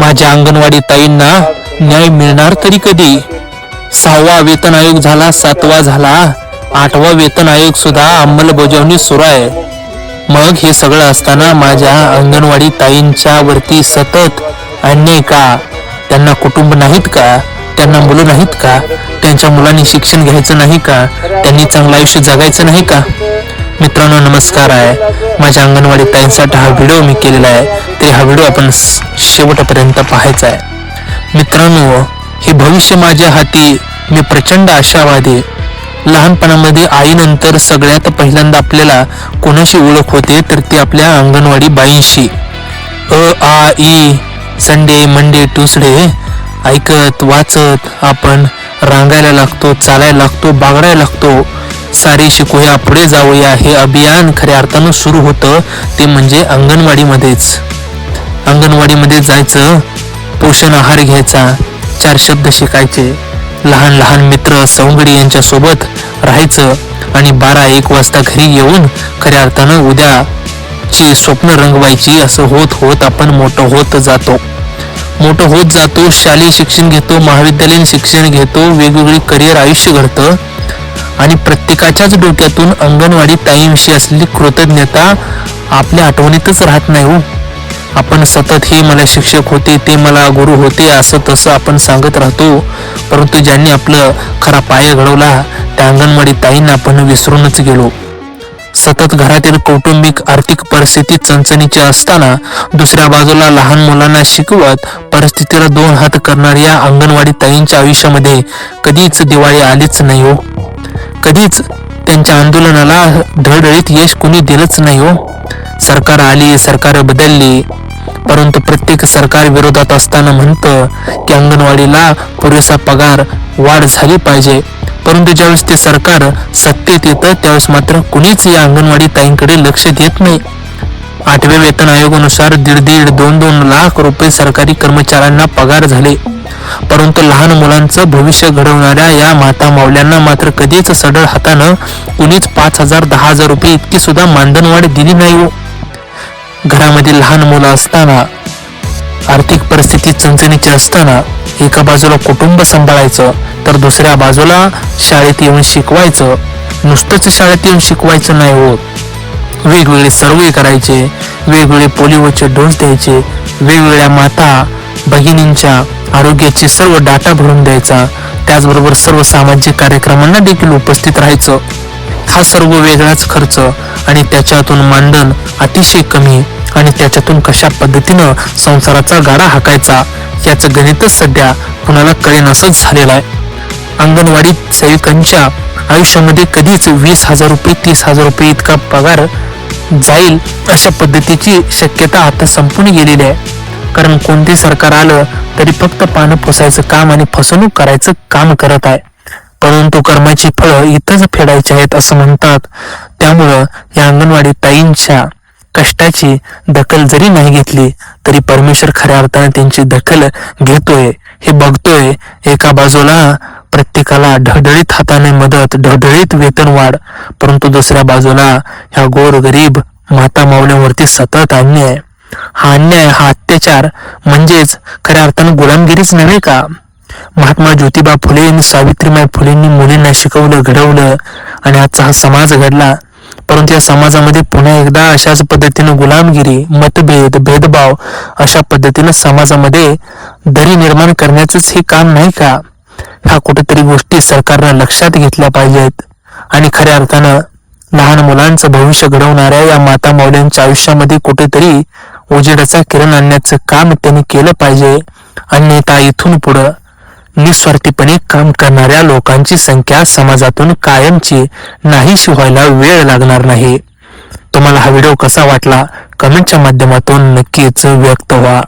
माझ्या अंगणवाडी ताईंना न्याय मिळणार तरी कधी? सहावा वेतन आयोग झाला सातवा झाला आठवा वेतन आयोग सुद्धा अंमलबजावणी सुरू आहे. मग हे सगळं असताना माझ्या अंगणवाडी ताईंच्या वरती सतत अन्याय का? त्यांना कुटुंब नाहीत का? त्यांना मुलं नाहीत का? त्यांच्या मुलांनी शिक्षण घ्यायचं नाही का? त्यांनी चांगलं आयुष्य जगायचं नाही का? मित्रांनो नमस्कार आहे. माझ्या अंगणवाडी ताईंसाठी हा व्हिडिओ मी केलेला आहे. तरी हा व्हिडिओ आपण शेवटपर्यंत पाहायचा आहे. मित्रांनो हे भविष्य माझ्या हाती मी प्रचंड आशावादी. लहानपणामध्ये आईनंतर सगळ्यात पहिल्यांदा आपल्याला कोणाशी ओळख होते तर ती आपल्या अंगणवाडी बाईंशी. अ आ ई संडे मंडे ट्युसडे ऐकत वाचत आपण रांगायला लागतो चालायला लागतो बागडायला लागतो. सारे शिकूया पुढे जाऊया हे अभियान खऱ्या अर्थानं सुरू होतं ते म्हणजे अंगणवाडीमध्येच. अंगणवाडीमध्ये जायचं पोषण आहार घ्यायचा चार शब्द शिकायचे लहान लहान मित्र सवंगडी यांच्या सोबत राहायचं आणि बारा एक वाजता घरी येऊन खऱ्या अर्थानं उद्याची स्वप्न रंगवायची असं होत होत आपण मोठं होत जातो. मोठं होत जातो शालेय शिक्षण घेतो महाविद्यालयीन शिक्षण घेतो वेगवेगळी करिअर आयुष्य घडतं आणि प्रत्येकाच्याच डोक्यातून अंगणवाडी ताईंविषयी असलेली कृतज्ञता आपल्या आठवणीतच राहत नाही हो. आपण सतत हे मला शिक्षक होते ते मला गुरु होते असं तसं आपण सांगत राहतो. परंतु ज्यांनी आपलं खरा पाय घडवला त्या अंगणवाडी ताईंना आपण विसरूनच गेलो. सतत घरातील कौटुंबिक आर्थिक परिस्थिती चणचणीची असताना दुसऱ्या बाजूला लहान मुलांना शिकवत परिस्थितीला दोन हात करणाऱ्या अंगणवाडी ताईंच्या आयुष्यामध्ये कधीच दिवाळी आलीच नाही हो. कधीच त्यांच्या आंदोलनाला धडळीत यश कोणी दिलंच नाही हो. सरकार आली सरकार बदलली परंतु प्रत्येक सरकार विरोधात असताना म्हणतं की अंगणवाडीला पुरेसा पगार वाढ झाली पाहिजे. परंतु ज्यावेळेस ते सरकार सत्तेत येतं त्यावेळेस मात्र कुणीच या अंगणवाडी ताईंकडे लक्ष देत नाही. आठव्या वेतन आयोगानुसार दीड दीड दोन दोन लाख रुपये सरकारी कर्मचाऱ्यांना पगार झाले. परंतु लहान मुलांचं भविष्य घडवणाऱ्या या माता मावल्यांना मात्र कधीच सडळ हातानं कुणीच पाच हजार दहा हजार रुपये इतकी सुद्धा मानधनवाढ दिली नाही हो. घरामध्ये लहान मुलं असताना आर्थिक परिस्थिती चणचणीची असताना एका बाजूला कुटुंब सांभाळायचं तर दुसऱ्या बाजूला शाळेत येऊन शिकवायचं. नुसतंच शाळेत येऊन शिकवायचं नाही होत. वेगवेगळे सर्वे करायचे वेगवेगळे पोलिओचे डोस द्यायचे वेगवेगळ्या माता भगिनींच्या आरोग्याचे सर्व डाटा भरून द्यायचा. त्याचबरोबर सर्व सामाजिक कार्यक्रमांना देखील उपस्थित राहायचं. हा सर्व वेगळाच खर्च आणि त्याच्यातून मानधन अतिशय कमी आणि त्याच्यातून कशा पद्धतीनं संसाराचा गाडा हाकायचा याचं गणितच सध्या कुणाला कळेन असंच झालेलं आहे. अंगणवाडी सेविकांच्या आयुष्यामध्ये कधीच वीस हजार रुपये तीस हजार रुपये इतका पगार जाईल अशा पद्धतीची शक्यता आता संपून गेलेली आहे. कारण कोणते सरकार आलं तरी फक्त पानं पुसायचं काम आणि फसवणूक करायचं काम करत आहे. परंतु कर्माची फळं इथंच फेडायची आहेत असं म्हणतात. त्यामुळं या अंगणवाडी ताईंच्या कष्टाची दखल जरी नाही घेतली तरी परमेश्वर खऱ्या अर्थाने त्यांची दखल घेतोय हे बघतोय. एका बाजूला प्रत्येकाला ढळढळीत हाताने मदत ढळढळीत वेतन वाढ परंतु दुसऱ्या बाजूला ह्या गोर गरीब माता मावल्यावरती सतत अन्याय. हा अन्याय हा अत्याचार म्हणजेच खऱ्या अर्थानं गुलामगिरीच नव्हे का? महात्मा ज्योतिबा फुले आणि सावित्रीबाई फुलेंनी मुलींना शिकवलं घडवलं आणि आजचा हा समाज घडला. परंतु या समाजामध्ये पुन्हा एकदा अशाच पद्धतीनं गुलामगिरी मतभेद भेदभाव अशा पद्धतीनं समाजामध्ये दरी निर्माण करण्याचंच हे काम नाही का? ह्या कुठेतरी गोष्टी सरकारनं लक्षात घेतल्या पाहिजेत. आणि खऱ्या अर्थानं लहान मुलांचं भविष्य घडवणाऱ्या या माता मौल्यांच्या आयुष्यामध्ये कुठेतरी उजेडाचा किरण आणण्याचं काम त्यांनी केलं पाहिजे. अन्यथा इथून पुढं निस्वार्थीपणे काम करणाऱ्या लोकांची संख्या समाजातून कायमची नाहीशी व्हायला वेळ लागणार नाही. तुम्हाला हा व्हिडिओ कसा वाटला? कमेंटच्या माध्यमातून नक्कीच व्यक्त व्हा.